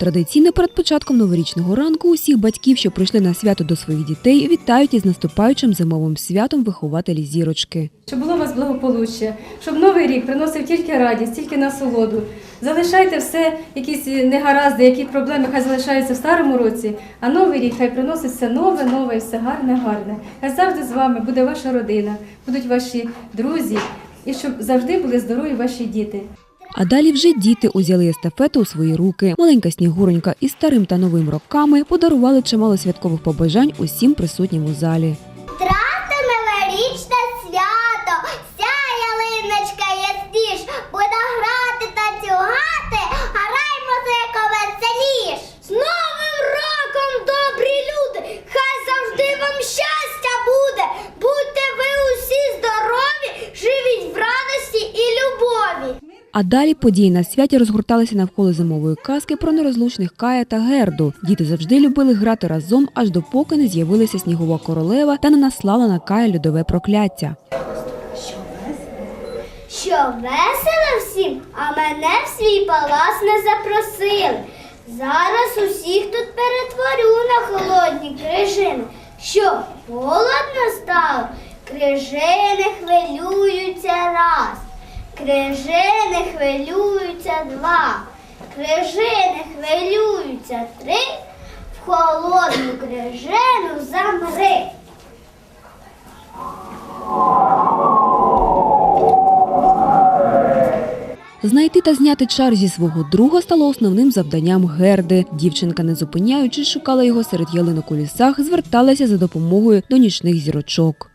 Традиційно перед початком новорічного ранку усіх батьків, що прийшли на свято до своїх дітей, вітають із наступаючим зимовим святом вихователі зірочки. Щоб було у вас благополуччя, щоб новий рік приносив тільки радість, тільки насолоду. Залишайте все, якісь негаразди, які проблеми хай залишаються в старому році, а новий рік хай приносить все нове, нове, все гарне, гарне. Хай завжди з вами буде ваша родина, будуть ваші друзі, і щоб завжди були здорові ваші діти. А далі вже діти узяли естафету у свої руки. Маленька снігуронька із старим та новим роками подарували чимало святкових побажань усім присутнім у залі. Трати новорічне свято, вся ялиночка ясніш, буде грати танцювати, а рай музико веселіш. З Новим роком, добрі люди! Хай завжди вам щастя буде! Будьте ви усі здорові, живіть в радості і любові! А далі події на святі розгорталися навколо зимової казки про нерозлучних Кая та Герду. Діти завжди любили грати разом, аж допоки не з'явилася снігова королева та не наслала на Кая льодове прокляття. Що весело всім, а мене в свій палац не запросили. Зараз усіх тут перетворю на холодні крижини. Що холодно стало, крижини хвилюються раз, крижини хвилюються два, крижини хвилюються три, в холодну крижину замри. Знайти та зняти чар зі свого друга стало основним завданням Герди. Дівчинка, не зупиняючись, шукала його серед ялинок у лісах, зверталася за допомогою до нічних зірочок.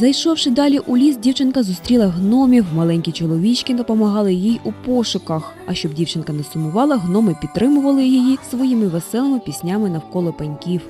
Зайшовши далі у ліс, дівчинка зустріла гномів. Маленькі чоловічки допомагали їй у пошуках. А щоб дівчинка не сумувала, гноми підтримували її своїми веселими піснями навколо пеньків.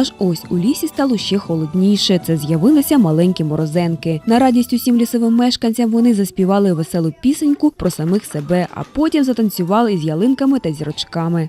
Аж ось у лісі стало ще холодніше. Це з'явилися маленькі морозенки. На радість усім лісовим мешканцям вони заспівали веселу пісеньку про самих себе, а потім затанцювали із ялинками та зірочками.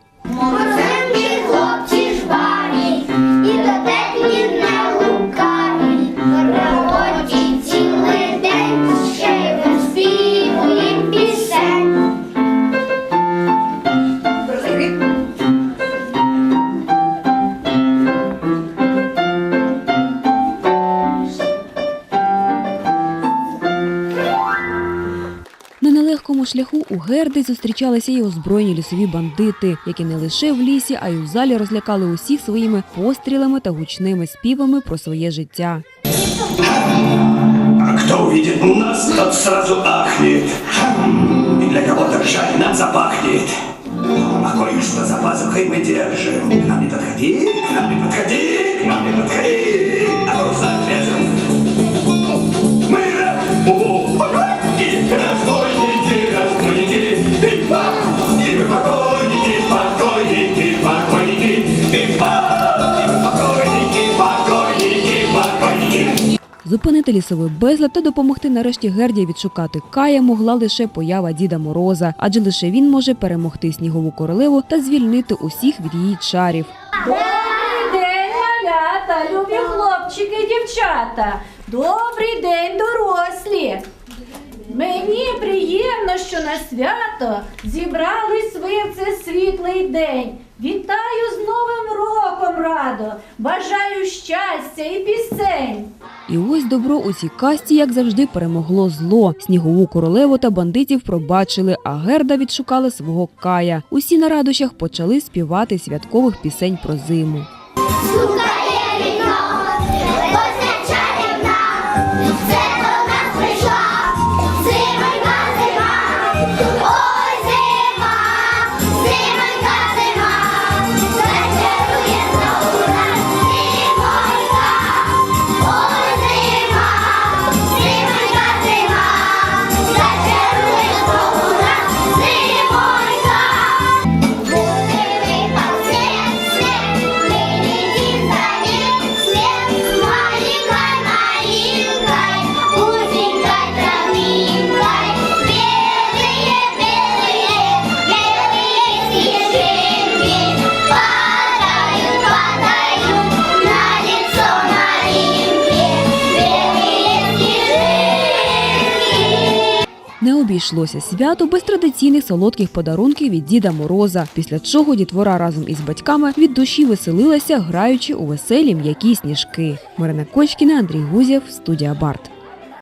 На шляху у Герди зустрічалися й озброєні лісові бандити, які не лише в лісі, а й у залі розлякали усіх своїми пострілами та гучними співами про своє життя. А кто увидит нас, тот сразу ахнет. И для кого-то жаль нам запахнет. А кое-что за пазухой мы держим. К нам не подходи, к нам не подходи, к нам не подходи. Зупинити лісовий безлад та допомогти нарешті Герді відшукати Кая могла лише поява Діда Мороза, адже лише він може перемогти снігову королеву та звільнити усіх від її чарів. Добрий день, малята, любі хлопчики дівчата. Добрий день, дорослі. Мені приємно, що на свято зібрались ви в цей світлий день. Вітаю з Новим роком радо! Бажаю щастя і пісень. І ось добро у цій касті, як завжди, перемогло зло. Снігову королеву та бандитів пробачили, а Герда відшукали свого Кая. Усі на радощах почали співати святкових пісень про зиму. Обійшлося свято без традиційних солодких подарунків від Діда Мороза, після чого дітвора разом із батьками від душі веселилася, граючи у веселі м'які сніжки. Марина Кочкіна, Андрій Гузєв, студія Барт.